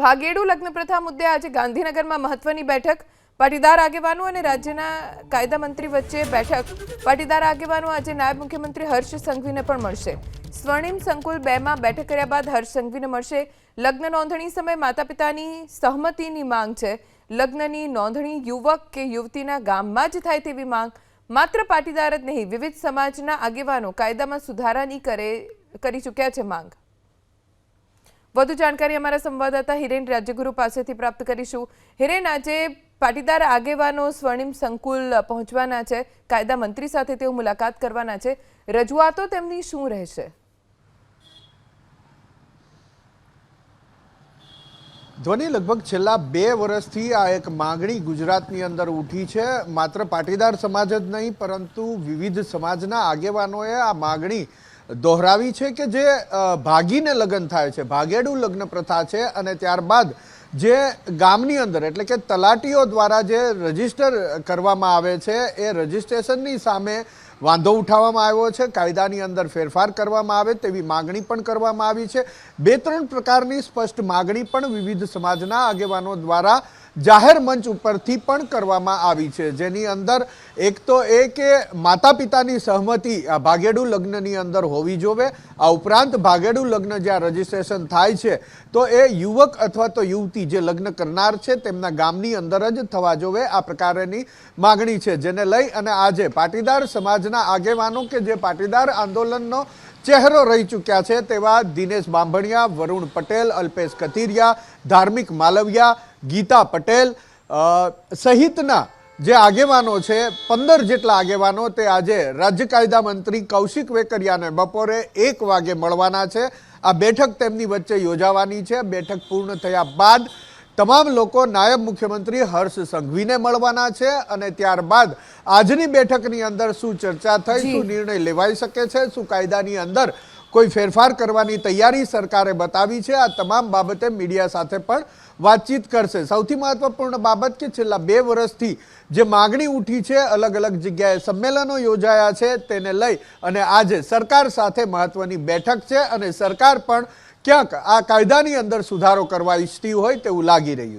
ભાગેડુ લગ્ન પ્રથા મુદ્દે આજે ગાંધીનગરમાં મહત્વની બેઠક. પાટીદાર આગેવાનો અને રાજ્યના કાયદા મંત્રી વચ્ચે બેઠક. પાટીદાર આગેવાનો આજે નાયબ મુખ્યમંત્રી હર્ષ સંઘવીને પણ મળશે. સ્વર્ણિમ સંકુલ બેમાં બેઠક કર્યા બાદ હર્ષ સંઘવીને મળશે. લગ્ન નોંધણી સમયે માતા પિતાની સહમતિની માંગ છે. લગ્નની નોંધણી યુવક કે યુવતીના ગામમાં જ થાય તેવી માંગ. માત્ર પાટીદાર જ નહીં, વિવિધ સમાજના આગેવાનો કાયદામાં સુધારાની કરે, કરી ચૂક્યા છે માંગ. વધુ જાણકારી અમારા સંવાદદાતા હિરેન રાજ્યગુરુ પાસેથી પ્રાપ્ત કરીશું. હિરેન, આજે પાટીદાર આગેવાનો સ્વર્ણિમ સંકુલ પહોંચવાના છે. કાયદા મંત્રી સાથે તેઓ મુલાકાત કરવાના છે. રજૂઆતો તેમની શું રહેશે? ધ્વનિ લગભગ છેલ્લા બે વર્ષથી આ એક માગણી ગુજરાતની અંદર ઉઠી છે. માત્ર પાટીદાર સમાજ જ નહીં, પરંતુ વિવિધ સમાજના આગેવાનોએ આ માંગણી દોહરાવી છે કે જે ભાગીને લગ્ન થાય છે. ભાગેડું લગ્ન પ્રથા છે અને ત્યારબાદ જે ગામની અંદર, એટલે કે તલાટીઓ દ્વારા જે રજિસ્ટર કરવામાં આવે છે, એ રજીસ્ટ્રેશનની સામે વાંધો ઉઠાવવામાં આવ્યો છે, કાયદાની અંદર ફેરફાર કરવામાં આવે તેવી માગણી પણ કરવામાં આવી છે. બે ત્રણ પ્રકારની સ્પષ્ટ માગણી પણ વિવિધ સમાજના આગેવાનો દ્વારા જાહેર મંચ ઉપરથી પણ કરવામાં આવી છે. જેની અંદર એક તો એ કે માતા પિતાની સહમતિ આ ભાગેડુ લગ્નની અંદર હોવી જોવે. આ ઉપરાંત ભાગેડુ લગ્ન જ્યાં રજીસ્ટ્રેશન થાય છે, તો એ યુવક અથવા તો યુવતી જે લગ્ન કરનાર છે, તેમના ગામની અંદર જ થવા જોવે આ પ્રકારની માગણી છે. જેને લઈ અને આજે પાટીદાર સમાજના આગેવાનો કે જે પાટીદાર આંદોલનનો ચહેરો રહી ચૂક્યા છે તેવા દિનેશ બાંભણિયા, વરુણ પટેલ, અલ્પેશ કથિરિયા, ધાર્મિક માલવિયા ગીતા પટેલ સહિતના જે આગેવાનો છે પંદર જેટલા આગેવાનો તે આજે રાજ્ય કાયદા મંત્રી કૌશિક વેકરિયાને બપોરે એક વાગે મળવાના છે. આ બેઠક તેમની વચ્ચે યોજાવાની છે. બેઠક પૂર્ણ થયા બાદ તમામ લોકો નાયબ મુખ્યમંત્રી હર્ષ સંઘવીને મળવાના છે અને ત્યારબાદ આજની બેઠકની અંદર શું ચર્ચા થઈ શું નિર્ણય લેવાઈ શકે છે શું કાયદાની અંદર કોઈ ફેરફાર કરવાની તૈયારી સરકારે બતાવી છે. આ તમામ બાબતે મીડિયા સાથે પણ વાતચીત કરશે. સૌથી મહત્વપૂર્ણ બાબત કે છેલ્લા બે વર્ષથી જે માગણી ઉઠી છે, અલગ અલગ જગ્યાએ સંમેલનો યોજાયા છે તેને લઈ અને આજે સરકાર સાથે મહત્વની બેઠક છે અને સરકાર પણ ક્યાંક આ કાયદાની અંદર સુધારો કરવા ઈચ્છતી હોય તેવું લાગી રહ્યું છે.